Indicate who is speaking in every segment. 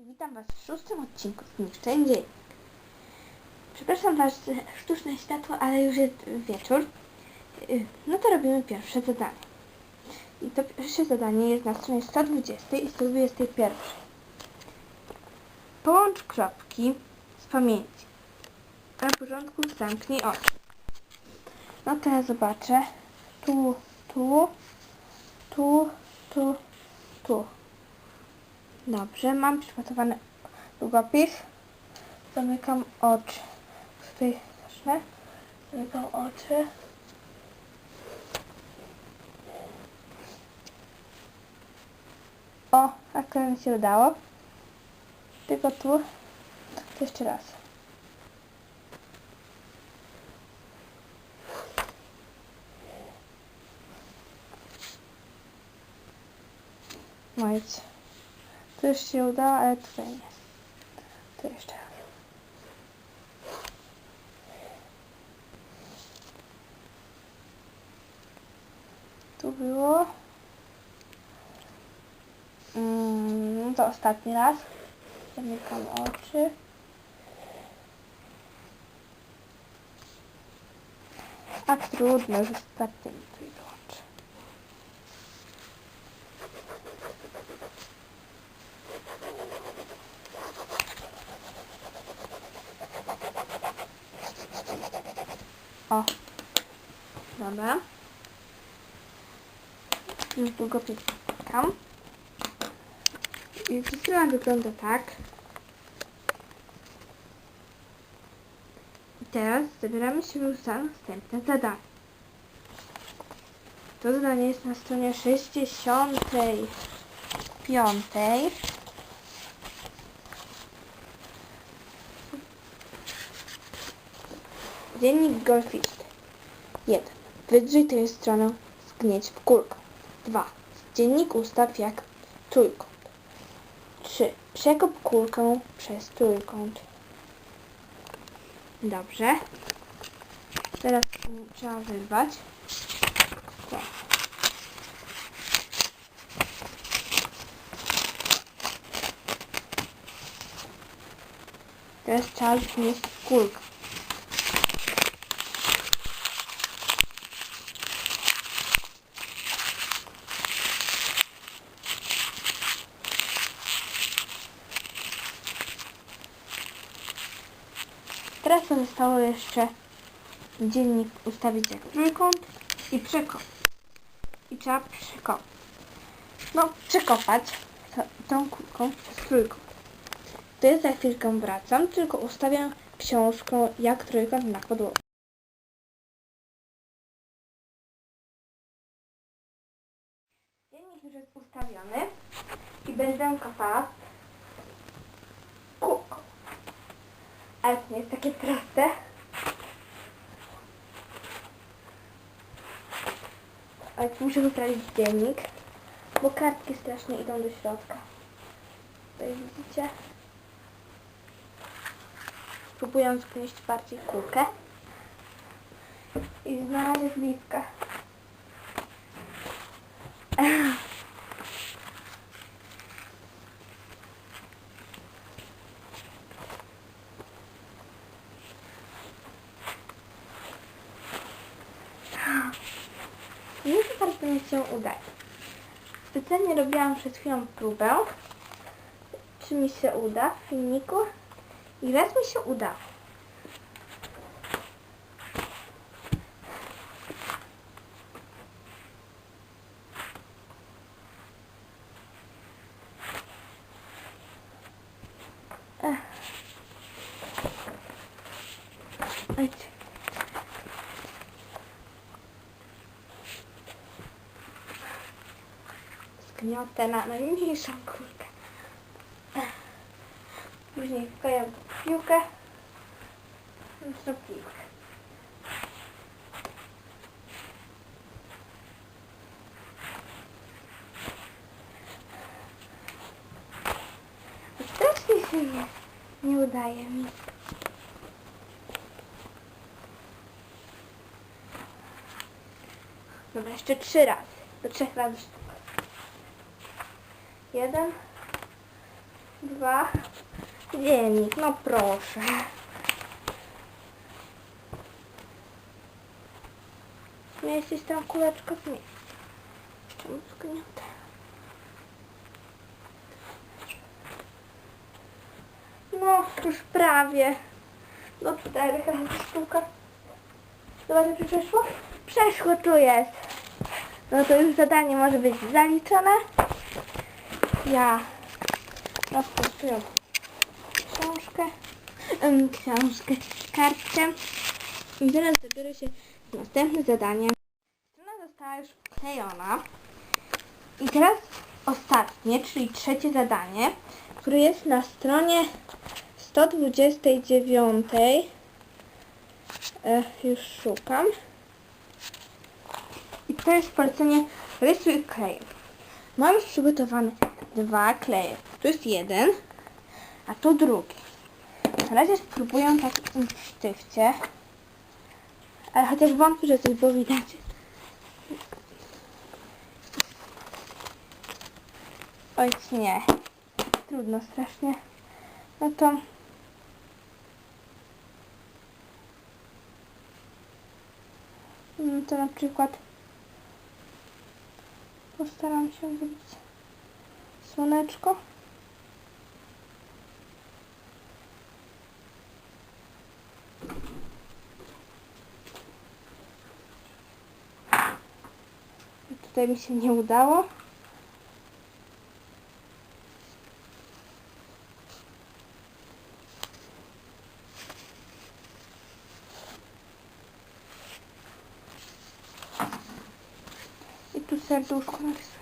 Speaker 1: I witam Was w szóstym odcinku Zniszczeń Dzień. Przepraszam Was za sztuczne światło, ale już jest wieczór. No to robimy pierwsze zadanie. I to pierwsze zadanie jest na stronie 120 i 121. Połącz kropki z pamięci. Na początku zamknij oczy. No teraz zobaczę. Tu, tu, tu, tu, tu. Dobrze, mam przygotowany długopis. Zamykam oczy. Tutaj zacznę. Zamykam oczy. O, akurat mi się udało. Tylko tu. To jeszcze raz. No już się udało, ale tutaj nie. To jeszcze. Tu było. Mm, to ostatni raz. Zamykam oczy. A trudno, już ostatni tu i dołączę. O. Dobra. Już długopis tam. I sytuacja wygląda tak. I teraz zabieramy się już za następne zadanie. To zadanie jest na stronie 65. Dziennik golfisty. 1. Wydrzyj tę stronę, zgnieć w kulkę. 2. Dziennik ustaw jak trójkąt. 3. Przekop kulkę przez trójkąt. Dobrze. Teraz trzeba wyrwać. Tak. Teraz trzeba zgnieść kulkę. Teraz pozostało jeszcze dziennik ustawić jak trójkąt i przekop. I trzeba przekopać. No, przekopać tą kulką przez trójkąt. To jest za chwilkę wracam, tylko ustawiam książkę jak trójkąt na podłodze. Dziennik już jest ustawiony i będę kopała Ale to nie jest takie proste. Ale muszę wyprawić dziennik, bo kartki strasznie idą do środka. Tutaj widzicie? Próbuję zgnieść bardziej kulkę. I znaleźć bliska. Nie za bardzo mi się udaje. Specjalnie robiłam przed chwilą próbę, czy mi się uda w filmiku i raz mi się udało. Ech. Oj. Zgniotę na najmniejszą kulkę. Później wklejam piłkę. Strasznie się nie, nie udaje mi. Dobra, jeszcze trzy razy. Do trzech razy. Jeden, dwa. Dziennik, no proszę. Mieścić tam kuleczkę? Nie. Czemu zgnięte? No, już prawie. Do czterech razy sztuka. Zobaczcie, czy przeszło? Przeszło, tu jest. No to już zadanie może być zaliczone. Ja rozpoczynam książkę, em, książkę, kartkę i teraz zabiorę się za następne zadanie. Strona została już wklejona i teraz ostatnie, czyli trzecie zadanie, które jest na stronie 129. E, już szukam. I to jest polecenie rysuj klej. Mam już przygotowane dwa kleje. Tu jest jeden, a tu drugi. Na razie spróbuję tak w sztywcie. Ale chociaż wątpię, że coś było widać. Oj, nie. Trudno strasznie. No to... No to na przykład postaram się zrobić słoneczko. I Tutaj mi się nie udało. I tu serduszko narysuję.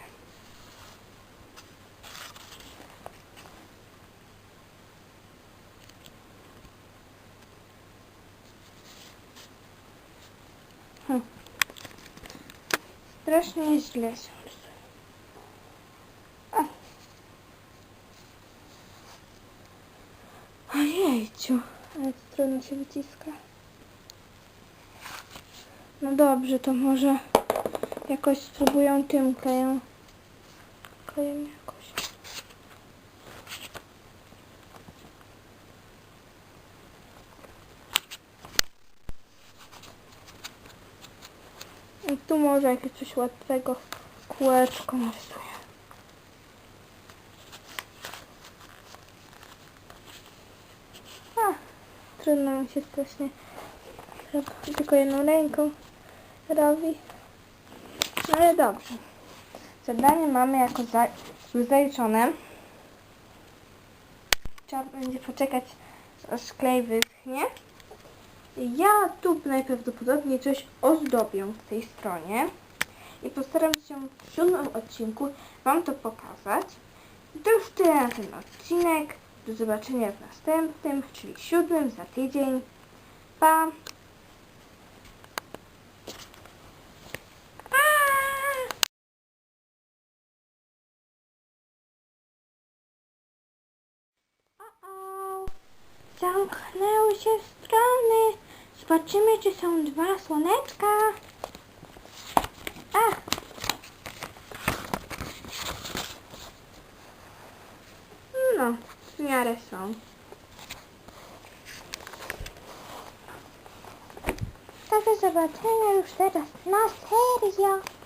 Speaker 1: Hm. Strasznie źle. A. Ojejciu, ale trudno się wyciska. No dobrze, to może jakoś spróbuję tym klejem. Klejem jakoś. I tu może jakieś coś łatwego kółeczko narysuję. A, trudno mi się strasznie. Tylko jedną ręką robi. No ale dobrze. Zadanie mamy jako za, już zaliczone. Trzeba będzie poczekać, aż klej wyschnie. Ja tu najprawdopodobniej coś ozdobię w tej stronie. I postaram się w siódmym odcinku Wam to pokazać. To już tyle na ten odcinek. Do zobaczenia w następnym, czyli siódmym za tydzień. Pa! Zamknęły się strony. Zobaczymy, czy są dwa słoneczka. A! No, w miarę są. Do zobaczenia już teraz na serio.